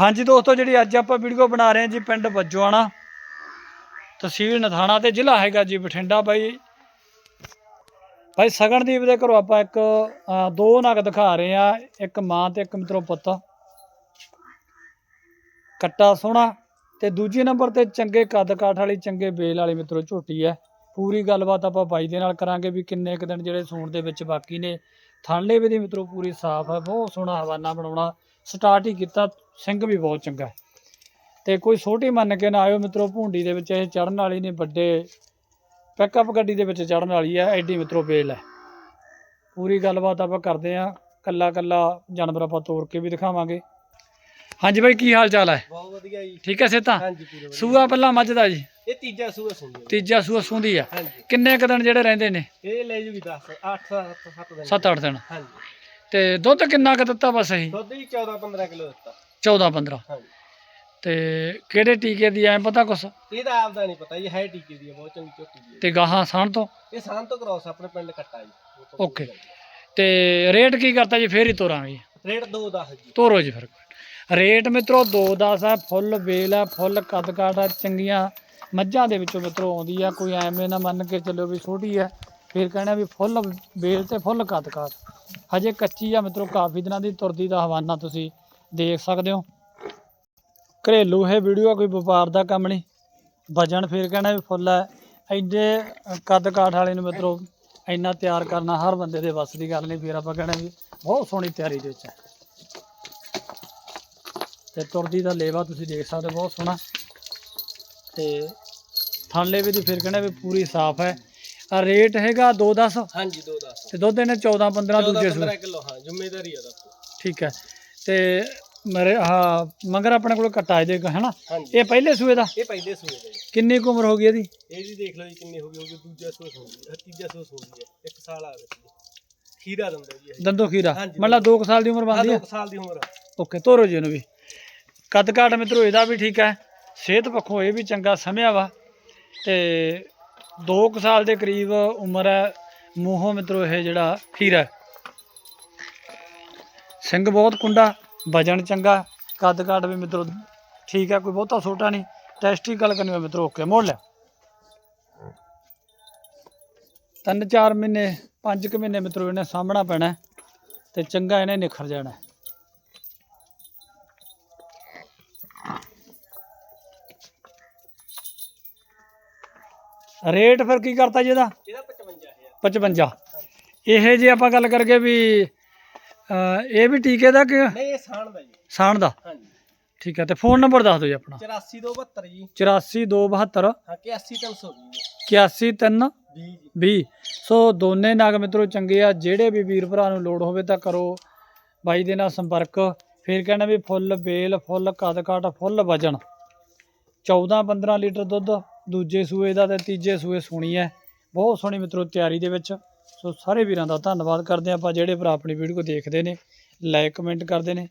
ਹਾਂਜੀ ਦੋਸਤੋ, ਜਿਹੜੀ ਅੱਜ ਆਪਾਂ ਵੀਡੀਓ ਬਣਾ ਰਹੇ ਹਾਂ ਜੀ ਪਿੰਡ ਵੱਜੋਆਣਾ ਤਹਿਸੀਲ ਨਥਾਣਾ ਤੇ ਜ਼ਿਲ੍ਹਾ ਹੈਗਾ ਜੀ ਬਠਿੰਡਾ ਬਾਈ। ਭਾਈ ਸਗਨਦੀਪ ਦੇ ਘਰੋਂ ਆਪਾਂ ਇੱਕ ਦੋ ਨਗ ਦਿਖਾ ਰਹੇ ਆ ਇੱਕ ਮਾਂ ਤੇ ਇੱਕ ਮਿੱਤਰੋ ਪੁੱਤ। ਕੱਟਾ ਸੋਹਣਾ ਤੇ ਦੂਜੇ ਨੰਬਰ ਤੇ ਚੰਗੇ ਕੱਦ ਕਾਠ ਵਾਲੀ, ਚੰਗੇ ਬੇਲ ਵਾਲੀ ਮਿੱਤਰੋ ਝੋਟੀ ਹੈ। ਪੂਰੀ ਗੱਲਬਾਤ ਆਪਾਂ ਬਾਈ ਦੇ ਨਾਲ ਕਰਾਂਗੇ ਵੀ ਕਿੰਨੇ ਕੁ ਦਿਨ ਜਿਹੜੇ ਸੂਣ ਦੇ ਵਿੱਚ ਬਾਕੀ ਨੇ। ਥਾਂਲੇ ਵੀ ਦੀ ਮਿੱਤਰੋ ਪੂਰੀ ਸਾਫ਼ ਹੈ, ਬਹੁਤ ਸੋਹਣਾ ਹਵਾਨਾ ਬਣਾਉਣਾ। ਸਟਾਰਟ ਹੀ ਕੀਤਾ। ਸਿੰਘ ਵੀ ਬਹੁਤ ਚੰਗਾ ਹੈ। ਤੇ ਕੋਈ ਛੋਟੀ ਮੰਨ ਕੇ ਨਾ ਆਇਓ ਮਿੱਤਰੋ ਭੁੰਡੀ ਦੇ ਵਿੱਚ ਇਹ ਚੜਨ ਵਾਲੀ ਨਹੀਂ ਵੱਡੇ ਪਿਕਅਪ ਗੱਡੀ ਦੇ ਵਿੱਚ ਚੜਨ ਵਾਲੀ ਹੈ ਐਡੀ ਮਿੱਤਰੋ ਬੇਲ ਹੈ। ਪੂਰੀ ਗੱਲਬਾਤ ਆਪਾਂ ਕਰਦੇ ਆਂ ਕੱਲਾ ਕੱਲਾ ਜਾਨਵਰ ਆਪਾਂ ਤੋੜ ਕੇ ਵੀ ਦਿਖਾਵਾਂਗੇ। ਹਾਂਜੀ ਬਾਈ ਕੀ ਹਾਲ ਚਾਲ ਹੈ? ਬਹੁਤ ਵਧੀਆ ਜੀ। ਠੀਕ ਹੈ ਸੇਤਾ? ਹਾਂਜੀ ਪੂਰੇ ਸੂਆ ਪਹਿਲਾਂ ਮੱਝ ਦਾ ਜੀ? ਇਹ ਤੀਜਾ ਸੂਆ ਸੁਣਦੇ ਤੀਜਾ ਸੂਆ ਸੂੰਦੀ ਆ। ਕਿੰਨੇ ਕੁ ਦਿਨ ਜਿਹੜੇ ਰਹਿੰਦੇ ਨੇ? ਇਹ ਲੈ ਜੂਗੀ 10 8 7 7 ਦਿਨ। 7-8 ਦਿਨ। ਹਾਂਜੀ। ਤੇ ਦੁੱਧ ਕਿੰਨਾ ਕੁ ਦਿੱਤਾ ਬਸ ਅਸੀਂ? ਦੁੱਧ ਹੀ 14 15 ਕਿਲੋ ਦਿੱਤਾ। 14-15 ਹਾਂਜੀ। ਤੇ ਕਿਹੜੇ ਟੀਕੇ ਦੀ ਐ ਪਤਾ ਕੁਛ? ਇਹਦਾ ਆਪਦਾ ਨਹੀਂ ਪਤਾ ਜੀ ਹੈ ਟੀਕੇ ਦੀ ਹੈ ਬਹੁਤ ਚੰਗੀ ਝੋਟੀ ਦੀ ਹੈ। ਤੇ ਗਾਹਾਂ ਸਾਣ ਤੋਂ? ਇਹ ਸਾਨ ਤੋਂ ਕ੍ਰੋਸ ਆਪਣੇ ਪਿੰਡ ਕੱਟਾ ਜੀ। ਤੋਂ ਓਕੇ। ਤੇ ਰੇਟ ਕੀ ਕਰਤਾ ਜੀ ਫੇਰ ਹੀ ਤੋਰਾਂਗੇ ਰੇਟ 2 10 ਜੀ। ਤੋਰੋ ਜੀ ਫਿਰ। ਰੇਟ ਮਿੱਤਰੋ 2.10 ਆ ਫੁੱਲ ਬੇਲ ਆ ਫੁੱਲ ਕੱਦ ਕਾਠ ਆ ਚੰਗੀਆਂ ਮੱਝਾਂ ਦੇ ਵਿੱਚੋਂ ਮਿੱਤਰੋ ਆਉਂਦੀ ਆ ਕੋਈ ਐਵੇਂ ਨਾ ਮੰਨ ਕੇ ਚੱਲਿਓ ਵੀ ਛੋਟੀ ਆ ਫਿਰ ਕਹਿਣਾ ਵੀ ਫੁੱਲ ਬੇਲ ਤੇ ਫੁੱਲ ਕੱਦ ਕਾਠ। ਹਜੇ ਕੱਚੀ ਆ ਮਿੱਤਰੋ ਕਾਫੀ ਦਿਨਾਂ ਦੀ ਤੁਰਦੀ ਦਾ ਹਵਾਨਾ ਤੁਸੀਂ ਦੇਖ ਸਕਦੇ ਹੋ। ਘਰੇਲੂ ਇਹ ਵੀਡੀਓ ਕੋਈ ਵਪਾਰ ਦਾ ਕੰਮ ਨਹੀਂ। ਵਜਨ ਫਿਰ ਕਹਿਣਾ ਵੀ ਫੁੱਲ ਹੈ ਐਡੇ ਕੱਦ ਕਾਠ ਵਾਲੇ ਨੂੰ ਮਿੱਤਰੋ ਇੰਨਾ ਤਿਆਰ ਕਰਨਾ ਹਰ ਬੰਦੇ ਦੇ ਵੱਸ ਦੀ ਗੱਲ ਨਹੀਂ ਫਿਰ ਆਪਾਂ ਕਹਿਣਾ ਵੀ ਬਹੁਤ ਸੋਹਣੀ ਤਿਆਰੀ ਦੇ ਵਿੱਚ ਹੈ ਤੇ ਤੁਰਦੀ ਦਾ ਲੇਵਾ ਤੁਸੀਂ ਦੇਖ ਸਕਦੇ ਹੋ, ਬਹੁਤ ਸੋਹਣਾ। ਤੇ ਥਾਂਲੇ ਵੀ ਦੀ ਫਿਰ ਕਹਿੰਦੇ ਵੀ ਪੂਰੀ ਸਾਫ਼ ਹੈ। ਆ ਰੇਟ ਹੈਗਾ 2.10 ਹਾਂਜੀ 2 10 ਤੇ ਦੁੱਧ ਇਹਨੇ 14 15 ਦੂਜੇ ਸੂਏ। 15 ਕਿਲੋ ਹਾਂ ਜ਼ਿੰਮੇਵਾਰੀ ਆ ਦਾ ਠੀਕ ਹੈ। ਤੇ ਮੇਰੇ ਹਾਂ ਮਗਰ ਆਪਣੇ ਕੋਲ ਕੱਟਾ ਇਹਦੇ ਹੈ ਨਾ ਹਾਂਜੀ। ਇਹ ਪਹਿਲੇ ਸੂਏ ਦਾ? ਇਹ ਪਹਿਲੇ ਸੂਏ ਦਾ ਜੀ। ਕਿੰਨੀ ਕੁ ਉਮਰ ਹੋ ਗਈ ਇਹਦੀ? ਇਹ ਵੀ ਦੇਖ ਲਓ ਜੀ ਕਿੰਨੀ ਹੋ ਗਈ ਹੋਗੀ ਦੂਜਾ ਸੂਆ ਹੈ ਤੀਜਾ ਸੂਆ ਹੈ ਇੱਕ ਸਾਲ ਆ ਗਿਆ ਖੀਰਾ ਦਿੰਦਾ ਜੀ ਇਹ। ਦੰਦੋ ਖੀਰਾ? ਹਾਂਜੀ। ਮਤਲਬ 2 ਸਾਲ ਦੀ ਉਮਰ ਆਹ ਬਣਦੀ ਹੈ? ਦੋ ਸਾਲ ਦੀ ਉਮਰ ਆ। ਓਕੇ ਤੋਰੋ ਜੀ ਇਹਨੂੰ ਵੀ। ਕੱਦ ਕਾਠ ਮਿੱਤਰੋ ਇਹਦਾ ਵੀ ਠੀਕ ਹੈ। ਸਿਹਤ ਪੱਖੋਂ ਇਹ ਵੀ ਚੰਗਾ ਸਮਿਆ ਵਾ। ਤੇ 2 ਸਾਲ ਦੇ ਕਰੀਬ ਉਮਰ ਹੈ ਮੂੰਹੋਂ ਮਿੱਤਰੋ ਇਹ ਜਿਹੜਾ ਖੀਰਾ ਹੈ। ਸਿੰਘ ਬਹੁਤ ਕੁੰਡਾ ਵਜਨ ਚੰਗਾ ਕੱਦ ਕਾਠ ਵੀ ਮਿੱਤਰੋ ਠੀਕ ਹੈ ਕੋਈ ਬਹੁਤਾ ਛੋਟਾ ਨਹੀਂ ਟੈਸਟੀ ਗੱਲ ਕਰਨੀ ਮਿੱਤਰੋ ਓਕੇ ਮੋੜ ਲਿਆ ਤਿੰਨ ਚਾਰ ਮਹੀਨੇ ਪੰਜ ਕੁ ਮਹੀਨੇ ਮਿੱਤਰੋ ਇਹਨੇ ਸਾਹਮਣਾ ਪੈਣਾ ਤੇ ਚੰਗਾ ਇਹਨੇ ਨਿਖਰ ਜਾਣਾ। ਰੇਟ ਫਿਰ ਕੀ ਕਰਤਾ ਜੀ ਇਹਦਾ? ਇਹਦਾ 55000 55 ਇਹ ਜੇ ਆਪਾਂ ਗੱਲ ਕਰਕੇ ਵੀ ਅਹ, ਇਹ ਵੀ ਟੀਕੇ ਦਾ ਕਿ ਨਹੀਂ ਇਹ ਸਾਣ ਦਾ ਜੀ। ਸਾਣ ਦਾ? ਹਾਂਜੀ। ਠੀਕ ਹੈ ਤੇ ਫੋਨ ਨੰਬਰ ਦੱਸ ਦਿਓ ਜੀ ਆਪਣਾ। 8472 ਜੀ। 84272 ਹਾਂ 81320 81320 20 ਜੀ। ਸੋ ਦੋਨੇ ਨਾਗ ਮਿੱਤਰੋ ਚੰਗੇ ਆ ਜਿਹੜੇ ਵੀ ਵੀਰ ਭਰਾ ਨੂੰ ਲੋੜ ਹੋਵੇ ਤਾਂ ਕਰੋ। ਬਾਈ ਦੇ ਨਾਲ ਸੰਪਰਕ। ਫਿਰ ਕਹਿਣਾ ਵੀ ਫੁੱਲ ਬੇਲ ਫੁੱਲ ਕੱਦ ਕਾਠ ਫੁੱਲ ਵਜਨ। 14 15 ਲੀਟਰ ਦੁੱਧ ਦੂਜੇ ਸੂਏ ਦਾ ਤੇ ਤੀਜੇ ਸੂਏ ਸੋਣੀ ਹੈ। ਬਹੁਤ ਸੋਹਣੀ ਮਿੱਤਰੋ ਤਿਆਰੀ ਦੇ ਵਿੱਚ। ਸੋ ਸਾਰੇ ਵੀਰਾਂ ਦਾ ਧੰਨਵਾਦ ਕਰਦੇ ਹਾਂ। ਆਪਾਂ ਜਿਹੜੇ ਭਰਾ ਆਪਣੀ ਵੀਡੀਓ ਦੇਖਦੇ ਨੇ ਲਾਈਕ ਕਮੈਂਟ ਕਰਦੇ ਨੇ।